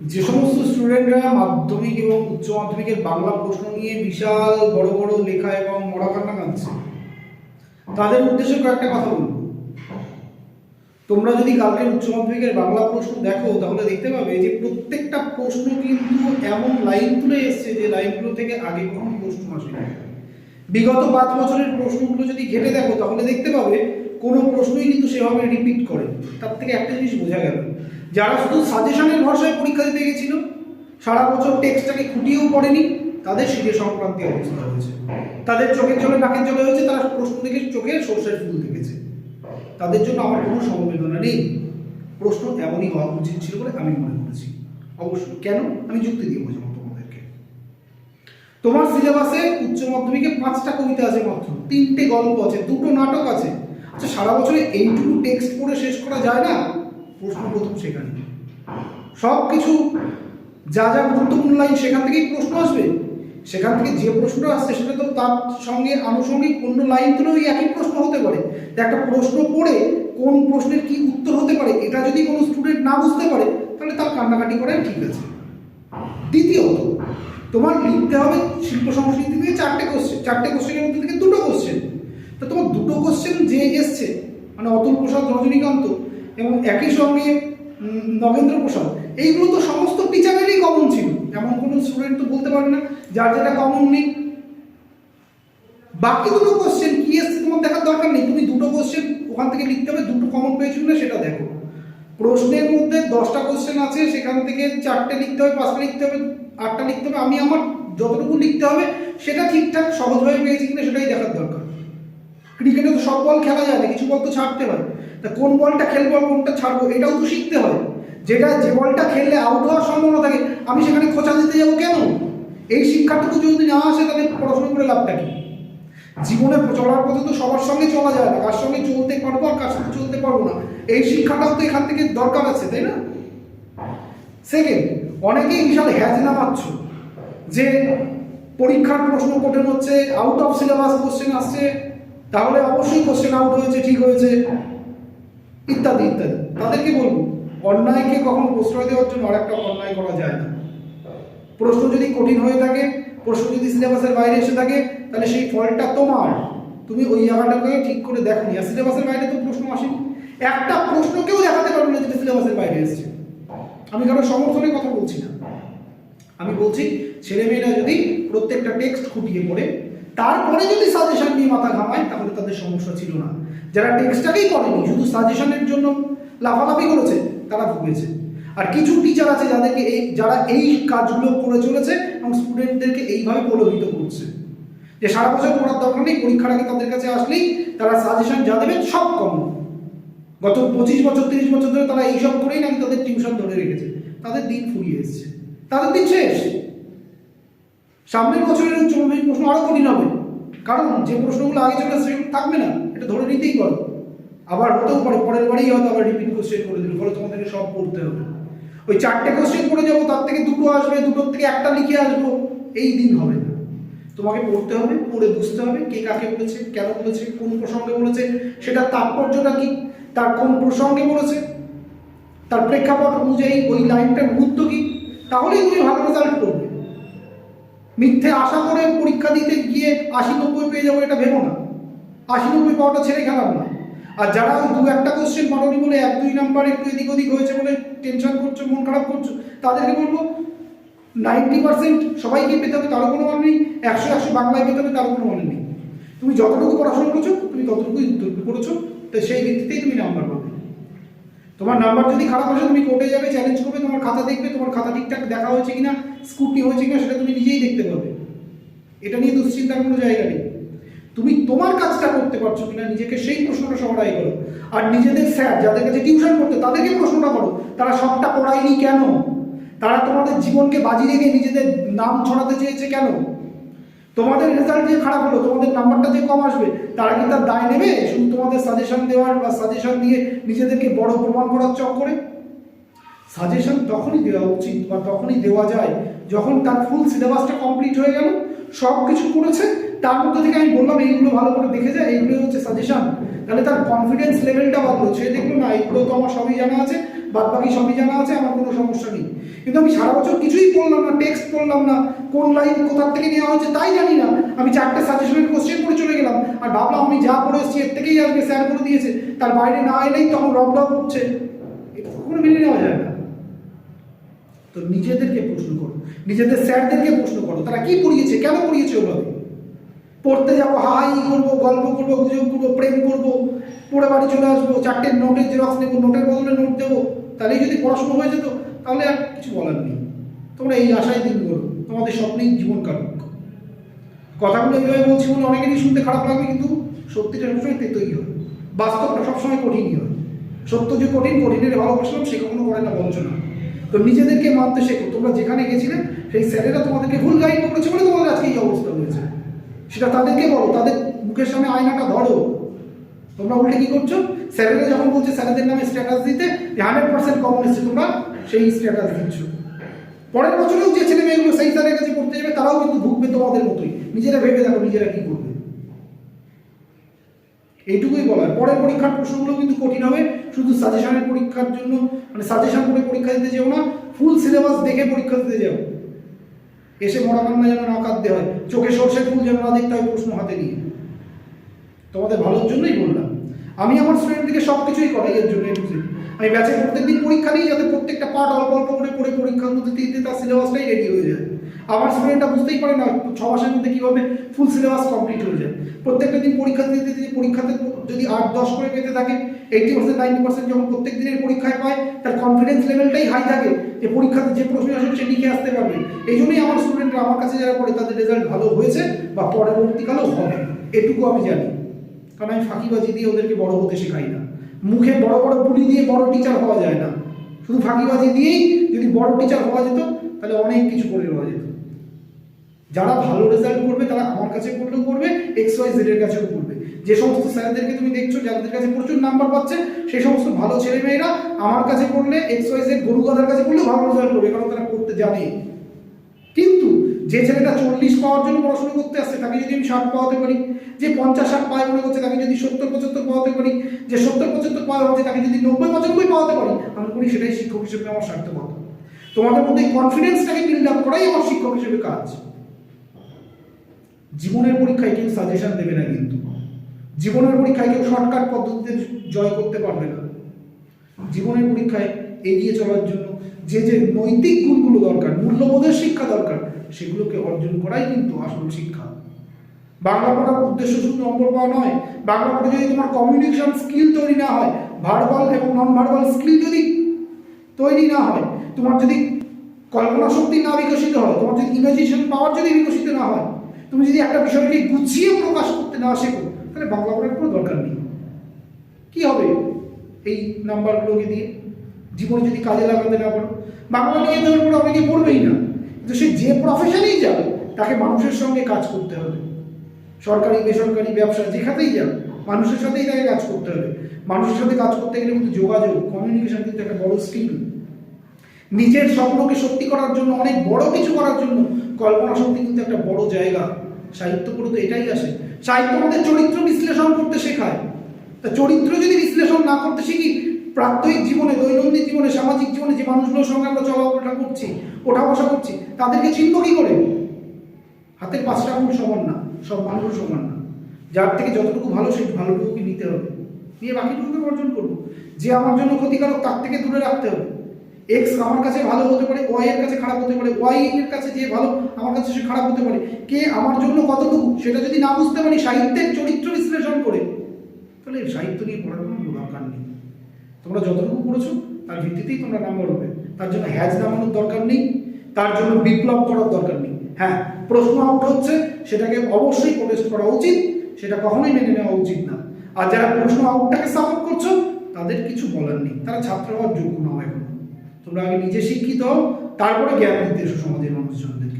যে সমস্ত স্টুডেন্টরা মাধ্যমিক এবং উচ্চ মাধ্যমিকের বাংলা প্রশ্ন নিয়ে বিশাল বড় বড় লেখা এবং মরাকান্না কাঁদছে তাদের উদ্দেশ্যে কয়েকটা কথা বলব। তোমরা যদি কালকে উচ্চ মাধ্যমিকের বাংলা প্রশ্ন দেখো, তাহলে দেখতে পাবে যে প্রত্যেকটা প্রশ্ন কিন্তু এমন লাইন তুলে এসছে যে লাইনগুলো থেকে আগে কখনো প্রশ্ন আসেনি। বিগত পাঁচ বছরের প্রশ্নগুলো যদি ঘেটে দেখো, তাহলে দেখতে পাবে কোনো প্রশ্নই কিন্তু সেভাবে রিপিট করে তার থেকে একটা জিনিস বোঝা গেল যারা শুধু সাজেশনের ভাষায় পরীক্ষা দিতে গেছিল, সারা বছর টেক্সটটাকে খুঁটিয়েও পড়েনি, তাদের শিখে সংক্রান্তি অবস্থা হয়েছে। তাদের চোখের জলে নাকের জলে হয়েছে, তারা প্রশ্ন দেখে চোখে সর্ষের ফুল দেখেছে। তাদের জন্য আমার কোনো সমবেদনা নেই। প্রশ্ন এমনই হওয়া উচিত ছিল বলে আমি মনে করেছি। অবশ্যই কেন? আমি যুক্তি দিয়ে বোঝাবো তোমাদেরকে। তোমার সিলেবাসে উচ্চ মাধ্যমিকে পাঁচটা কবিতা আছে মাত্র। তিনটে গল্প আছে, দুটো নাটক আছে। আচ্ছা সারা বছরে এইটুকু টেক্সট পড়ে শেষ করা যায় না? প্রশ্ন প্রথম সেখানে। সব কিছু যা যা গুরুত্বপূর্ণ লাইন সেখান থেকেই প্রশ্ন আসবে। সেখান থেকে যে প্রশ্নটা আসছে সেটা তো তার সঙ্গে আনুষঙ্গিক অন্য লাইন তুলেও ওই একই প্রশ্ন হতে পারে। একটা প্রশ্ন পড়ে কোন প্রশ্নের কি উত্তর হতে পারে, এটা যদি কোনো স্টুডেন্ট না বুঝতে পারে, তাহলে তার কান্নাকাটি করাই ঠিক আছে। দ্বিতীয়ত, তোমার লিখতে হবে শিল্প সংস্কৃতি থেকে চারটে কোশ্চেন চারটে কোশ্চেনের মধ্যে থেকে দুটো কোশ্চেন তো তোমার দুটো কোশ্চেন যে এসছে মানে অতুল প্রসাদ রজনীকান্ত এবং একই সঙ্গে নগেন্দ্র প্রসাদ। এইগুলো তো সমস্ত টিচারেরই কমন ছিল। এমন কোনো স্টুডেন্ট তো বলতে পারবে না, যার যেটা কমন নেই। বাকি দুটো কোশ্চেন কি এসছে তোমার দেখার দরকার নেই? তুমি দুটো কোশ্চেন ওখান থেকে লিখতে হবে, দুটো কমন পেয়েছিল না, সেটা দেখো। প্রশ্নের মধ্যে দশটা কোশ্চেন আছে, সেখান থেকে চারটে লিখতে হবে, পাঁচটা লিখতে হবে, আটটা লিখতে হবে। আমি আমার যতটুকু লিখতে হবে, সেটা ঠিকঠাক সহজভাবে পেয়েছি কিনা সেটাই দেখার দরকার। ক্রিকেটে তো সব বল খেলা যায় না, কিছু বল তো ছাড়তে হয়। তা কোন বলটা খেলব আর কোনটা ছাড়বো, এটাও তো শিখতে হয়। যেটা যে বলটা খেললে আউট হওয়ার সম্ভাবনা থাকে, আমি সেখানে খোঁচা দিতে যাব কেন? এই শিক্ষাটুকু যদি না আসে, তাহলে পড়াশোনা করে লাভটা কি? জীবনে চলার পথে তো সবার সঙ্গে চলা যায় না, কার সঙ্গে চলতে পারব আর কার সঙ্গে চলতে পারব না। এই শিক্ষাটাও তো এখান থেকে দরকার আছে, তাই না? সেকেন্ড অনেকেই বিশাল হ্যাজনা পাচ্ছ যে পরীক্ষার প্রশ্ন কঠিন হচ্ছে আউট অফ সিলেবাস কোশ্চেন আসছে তাহলে অবশ্যই কোশ্চেন আউট হয়েছে, ঠিক হয়েছে, ইত্যাদি ইত্যাদি। তাদেরকে বলব, অন্যায়কে কখনো প্রশ্রয় দেওয়ার জন্য আরেকটা অন্যায় করা যায় না। প্রশ্ন যদি কঠিন হয়ে থাকে, প্রশ্ন যদি সিলেবাসের বাইরে এসে থাকে, তাহলে সেই ফলটা তোমার। তুমি ওই জায়গাটাকে ঠিক করে দেখো নি আর সিলেবাসের বাইরে তো প্রশ্ন আসেনি। একটা প্রশ্নকেও দেখাতে পারবে না যেটা সিলেবাসের বাইরে এসেছে। আমি কারও সমর্থনের কথা বলছি না। আমি বলছি, ছেলেমেয়েরা যদি প্রত্যেকটা টেক্সট খুঁটিয়ে পড়ে তারপরে যদি সাজেশন নিয়ে মাথা ঘামায়, তাহলে তাদের সমস্যা ছিল না। যারা টেক্সটটাকেই করেনি, শুধু সাজেশনের জন্য লাফালাফি করেছে, তারা ভুগেছে। আর কিছু টিচার আছে যাদেরকে এই, যারা এই কাজগুলো করে চলেছে এবং স্টুডেন্টদেরকে এইভাবে প্রলোভিত করছে। যে সারা বছর পড়ার দরকার নেই, পরীক্ষার আগে তাদের কাছে আসলেই তারা সাজেশন যা দেবেন সব কম। গত পঁচিশ বছর, তিরিশ বছর ধরে তারা এইসব করেই নাকি তাদের টিউশন ধরে রেখেছে। তাদের দিন ফুরিয়ে এসছে। তাদের দিন শেষ। সামনের বছরের মাধ্যমিক প্রশ্ন আরও কঠিন হবে। কারণ যে প্রশ্নগুলো আগে চলে সেগুলো থাকবে না, এটা ধরে নিতেই পারো। আবার হতেও পারে, পরের বারেই হয়তো আবার রিপিট কোশ্চেন করে দিল, ফলে তোমাদেরকে সব পড়তে হবে। ওই চারটে কোশ্চেন করে যাব, তার থেকে দুটো আসবে, দুটোর থেকে একটা লিখে আসব, এই দিন হবে না। তোমাকে পড়তে হবে, পড়ে বুঝতে হবে কে কাকে বলেছে, কেন বলেছে, কোন প্রসঙ্গে বলেছে, সেটার তাৎপর্যটা কি, তার কোন প্রসঙ্গে বলেছে, তার প্রেক্ষাপট অনুযায়ী ওই লাইনটার গুরুত্ব কি, তাহলেই তুমি ভালো রেজাল্ট করবে। মিথ্যে আশা করে পরীক্ষা দিতে গিয়ে আশি নব্বই পেয়ে যাব এটা ভেবো না। আশি নব্বই পাওয়াটা ছেড়ে খেলাম না। আর যারা দু একটা কোশ্চেন পারোনি বলে এক, দুই নাম্বার একটু এদিক ওদিক হয়েছে বলে টেনশন করছ, মন খারাপ করছ, তাদেরকে বলব নাইনটি পার্সেন্ট সবাইকে পেতে হবে, তারও কোনো মানে নেই। একশো একশো বাংলায় পেতে হবে, তারও কোনো মানে নেই। তুমি যতটুকু পড়াশোনা করেছ, তুমি ততটুকুই উত্তর করেছ, তো সেই ভিত্তিতেই তুমি নাম্বার পাবে। তোমার নাম্বার যদি খারাপ আসে, তুমি কোর্টে যাবে চ্যালেঞ্জ করবে, তোমার খাতা দেখবে, তোমার খাতা ঠিকঠাক দেখা হয়েছে কিনা স্কুটি হয়েছে কিনা সেটা তুমি নিজেই দেখতে পাবে। এটা নিয়ে দুশ্চিন্তার কোনো জায়গা নেই। তুমি তোমার কাজটা করতে পারছ কিনা, নিজেকে সেই প্রশ্নটা সবাই করো। আর নিজেদের স্যার, যাদের কাছে টিউশন করতে তাদেরকে প্রশ্নটা করো, তারা সবটা পড়ায়নি কেন? তারা তোমাদের জীবনকে বাজি রেখে নিজেদের নাম ছড়াতে চেয়েছে কেন? তোমাদের রেজাল্ট যে খারাপ হলো, তোমাদের নাম্বারটা যে কম আসবে, তারা কি তার দায় নেবে? শুধু তোমাদের সাজেশন দেওয়ার বা সাজেশন দিয়ে নিজেদেরকে বড় প্রমাণ করার চক্করে? সাজেশন তখনই দেওয়া উচিত বা তখনই দেওয়া যায় যখন তার ফুল সিলেবাসটা কমপ্লিট হয়ে গেল সব কিছু করেছে, তার মধ্যে থেকে আমি বললাম, এইগুলো ভালো করে দেখে যায় এইগুলো হচ্ছে সাজেশন তাহলে তার কনফিডেন্স লেভেলটা বাড়লো সে দেখল, না, এইগুলো তো আমার সবই জানা আছে বাদ বাকি সবই জানা আছে, আমার কোনো সমস্যা নেই। কিন্তু আমি সারা বছর কিছুই পড়লাম না টেক্সট পড়লাম না, কোন লাইন কোথা থেকে নেওয়া হচ্ছে তাই জানি না। আমি চারটে সাজেশনের কোশ্চেন করে চলে গেলাম, আর ভাবলাম, আমি যা পড়ে এসেছি, এর থেকেই আসবে স্যার করে দিয়েছে। তার বাইরে না এলেই তখন রব রব উঠছে এটা মেনে নেওয়া যায় না। তো নিজেদেরকে প্রশ্ন করো। নিজেদের স্যারদেরকে প্রশ্ন করো, তারা কি পড়িয়েছে, কেন পড়িয়েছে ওভাবে পড়তে যাব হাই করব, গল্প করব গুজব করব, প্রেম করব, পড়ে বাড়ি চলে আসব, চারটে নোটের জেরক্স নেব, নোটের বদলে নোট দেবো, তাহলেই যদি পড়াশোনা হয়ে যেত, তাহলে আর কিছু বলার নেই। তোমরা এই আশায় দিন করো তোমাদের স্বপ্নেই জীবন কাটুক। কথাগুলো এইভাবে বলছি বলে অনেকেরই শুনতে খারাপ লাগবে, কিন্তু সত্যিটা সবসময় তেতই হয়। বাস্তবটা সবসময় কঠিনই হয়। সত্য যে কঠিন, কঠিনের ভালোবাসলাম, সে কখনো করে না, বঞ্চনা। তো নিজেদেরকে মানতে শেখো। তোমরা যেখানে গেছিলে, সেই স্যারেরা তোমাদেরকে ভুল গাইড করেছে বলে তোমাদের আজকে এই অবস্থা হয়েছে। সেটা তাদেরকে বলো, তাদের মুখের সামনে আয়নাটা ধরো। তোমরা উল্টে কি করছ? স্যারেরা যখন বলছে স্যারেদের নামে স্ট্যাটাস দিতে হান্ড্রেড পার্সেন্ট কমন এসছে, তোমরা সেই স্ট্যাটাস দিচ্ছ। পরের বছরেও যে ছেলে মেয়েগুলো সেই স্যারের কাছে পড়তে যাবে, তারাও কিন্তু ভুগবে তোমাদের মতোই। নিজেরা ভেবে দেখো, নিজেরা কি করবে। এইটুকুই বলার। পরের পরীক্ষার প্রশ্নগুলো কিন্তু কঠিন হবে। শুধু সাজেশনের পরীক্ষার জন্য মানে সাজেশন করে পরীক্ষা দিতে যেও না ফুল সিলেবাস দেখে পরীক্ষা দিতে যাও। এসে মরা কান্না যেন না কাঁদতে হয়। চোখে সর্ষের ফুল যেন না দেখতে হয় প্রশ্ন হাতে নিয়ে। তোমাদের ভালোর জন্যই বললাম। আমি আমার স্টুডেন্টদেরকে সব কিছুই করাই এর জন্য আমি ব্যাচে প্রত্যেকদিন পরীক্ষা নিই যাতে প্রত্যেকটা পার্ট অল্প অল্প করে পড়ে পরীক্ষার মধ্যে দিতে তার সিলেবাসটাই রেডি হয়ে যায়। আমার স্টুডেন্টরা বুঝতেই পারে না, ছ মাসের মধ্যে কীভাবে ফুল সিলেবাস কমপ্লিট হয়ে যায়। প্রত্যেকটা দিন পরীক্ষা দিতে দিতে পরীক্ষাতে যদি আট দশ করে পেতে থাকে এইটি পার্সেন্ট নাইনটি পার্সেন্ট যখন প্রত্যেক দিনের পরীক্ষায় পায়, তার কনফিডেন্স লেভেলটাই হাই থাকে যে পরীক্ষাতে যে প্রশ্ন আসবে সে লিখে আসতে পারবে। এই জন্যই আমার স্টুডেন্টরা আমার কাছে যারা পড়ে, তাদের রেজাল্ট ভালো হয়েছে বা পরবর্তীকালেও হবে। এটুকু আমি জানি। কারণ আমি ফাঁকিবাজি দিয়ে ওদেরকে বড় হতে শেখাই না। মুখে বড় বড় পুলি দিয়ে বড় টিচার হওয়া যায় না। শুধু ফাঁকিবাজি দিয়েই যদি বড় টিচার হওয়া যেত, তাহলে অনেক কিছু করে নেওয়া যেত। যারা ভালো রেজাল্ট করবে, তারা আমার কাছে পড়লেও করবে এক্স ওয়াই জেড এর কাছেও পড়বে যে সমস্ত স্যারদেরকে তুমি দেখছ, যাদের কাছে প্রচুর নাম্বার পাচ্ছে সেই সমস্ত ভালো ছেলেমেয়েরা আমার কাছে পড়লে এক্স ওয়াই জেড গরু গাদার কাছে পড়লেও ভালো রেজাল্ট করবে, কারণ তারা পড়তে জানে। কিন্তু যে ছেলেটা চল্লিশ পাওয়ার জন্য পড়াশোনা করতে আসছে, তাকে যদি আমি ষাট পাওয়াতে পারি, যে পঞ্চাশ ষাট পায় মনে করছে তাকে যদি সত্তর পঁচাত্তর পাওয়াতে পারি, যে সত্তর পঁচাত্তর পাওয়া হচ্ছে তাকে যদি নব্বই পঁচানব্বই পাওয়াতে পারি, আমি করি সেটাই শিক্ষক হিসেবে আমার সার্থকতা। তোমাদের মধ্যে কনফিডেন্সটাকে বিল্ড আপ করাই আমার শিক্ষক হিসেবে কাজ। জীবনের পরীক্ষায় কেউ সাজেশন দেবে না কিন্তু। জীবনের পরীক্ষায় কেউ শর্টকাট পদ্ধতিতে জয় করতে পারবে না। জীবনের পরীক্ষায় এগিয়ে চলার জন্য যে যে নৈতিক গুণগুলো দরকার, মূল্যবোধের শিক্ষা দরকার, সেগুলোকে অর্জন করাই কিন্তু আসল শিক্ষা। বাংলা পড়ার উদ্দেশ্য শুধু নম্বর পাওয়া নয়, বাংলা পড়ে যদি তোমার কমিউনিকেশন স্কিল তৈরি না হয় ভার্বাল এবং নন ভার্বাল স্কিল যদি তৈরি না হয়, তোমার যদি কল্পনা শক্তি না বিকশিত হয়, তোমার যদি ইমাজিনেশন পাওয়ার যদি বিকশিত না হয় তুমি যদি একটা বিষয়কে গুছিয়ে প্রকাশ করতে না শেখো, তাহলে বাংলা পড়ার কোনো দরকার নেই। কি হবে এই নাম্বারগুলোকে দিয়ে? জীবনে যদি কাজে লাগাতে না পারো বাংলা নিয়ে ধরে পড়ে অনেকে পড়বেই না। কিন্তু সে যে প্রফেশনেই যাবে, তাকে মানুষের সঙ্গে কাজ করতে হবে। সরকারি, বেসরকারি ব্যবসা যেখানেই যাবে মানুষের সাথেই তাকে কাজ করতে হবে। মানুষের সাথে কাজ করতে গেলে কিন্তু যোগাযোগ কমিউনিকেশন কিন্তু একটা বড় স্কিল নিজের স্বপ্নকে সত্যি করার জন্য, অনেক বড় কিছু করার জন্য কল্পনা শক্তি কিন্তু একটা বড় জায়গা। সাহিত্য পড়ে তো এটাই আসে সাহিত্য আমাদের চরিত্র বিশ্লেষণ করতে শেখায়। তা চরিত্র যদি বিশ্লেষণ না করতে শিখি, প্রাত্যহিক জীবনে, দৈনন্দিন জীবনে, সামাজিক জীবনে যে মানুষগুলোর সঙ্গে আমরা চলাফেরা করছি, ওঠা বসা করছি, তাদেরকে চিনব কি করে? হাতের পাঁচটা আঙুল সমান না, সব মানুষ সমান না। যার থেকে যতটুকু ভালো, সেই ভালোটুকুকে নিতে হবে। নিয়ে বাকিটুকুকে অর্জন করব। যে আমার জন্য ক্ষতিকারক, তার থেকে দূরে রাখতে হবে। এক্স আমার কাছে ভালো হতে পারে ওয়াই এর কাছে খারাপ হতে পারে ওয়াই এর কাছে যে ভালো, আমার কাছে সে খারাপ হতে পারে। কে আমার জন্য কতটুকু, সেটা যদি না বুঝতে পারি, সাহিত্যের চরিত্র বিশ্লেষণ করে, তাহলে সাহিত্য নিয়ে পড়ার কোনো দরকার নেই। তোমরা যতটুকু পড়েছো, তার ভিত্তিতেই তোমরা নাম্বার হবে তার জন্য হ্যাজ নামানোর দরকার নেই, তার জন্য বিপ্লব করার দরকার নেই। হ্যাঁ প্রশ্ন আউট হচ্ছে, সেটাকে অবশ্যই প্রোটেস্ট করা উচিত, সেটা কখনোই মেনে নেওয়া উচিত না। আর যারা প্রশ্ন আউটটাকে সাপোর্ট করছ, তাদের কিছু বলার নেই। তারা ছাত্র হওয়ার যোগ্য নয় এখন। তোমরা আগে নিজে শিক্ষিত হও তারপরে জ্ঞান দিতে এসো সমাজের মানুষজনদেরকে।